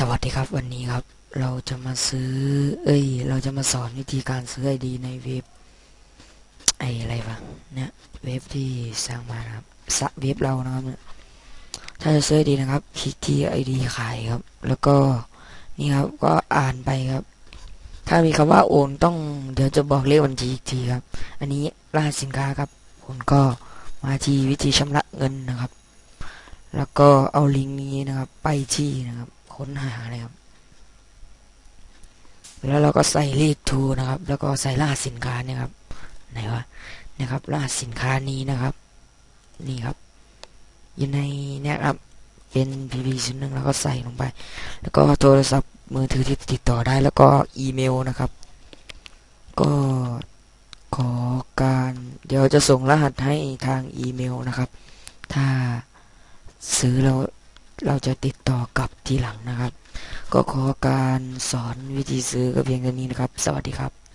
สวัสดีครับวันนี้ครับ เราจะมาซื้อ เอ้ย เราจะมาสอนวิธีการซื้อไอดีในเว็บไออะไรวะเนี่ยเว็บที่สร้างมาครับสะเว็บเรานะครับเนี่ยถ้าจะซื้อไอดีนะครับ คลิกที่ไอดีขายครับ แล้วก็นี่ครับก็อ่านไปครับ ถ้ามีคำว่าโอนต้องเดี๋ยวจะบอกเลขบัญชีอีกทีครับ อันนี้รหัสสินค้าครับคุณก็มาที่วิธีชำระเงินนะครับ แล้วก็เอาลิงก์นี้นะครับ ไปที่นะครับ ค้นหาเลยครับ แล้วเราก็ใส่เลขทูนะครับ แล้วก็ใส่รหัสสินค้าเนี่ยครับไหนวะนะครับรหัสสินค้านี้นะครับ นี่ครับ อยู่ในเนี่ยครับเป็น pp ชิ้นหนึ่งแล้วก็ใส่ลงไป แล้วก็โทรศัพท์มือถือที่ติดต่อได้แล้วก็อีเมลนะครับ ก็ขอการเดี๋ยวจะส่งรหัสให้ทางอีเมลนะครับ ถ้าซื้อเรา เราจะติดต่อกับทีหลังนะครับ ก็ขอการสอนวิธีซื้อก็เพียงแค่นี้นะครับ สวัสดีครับ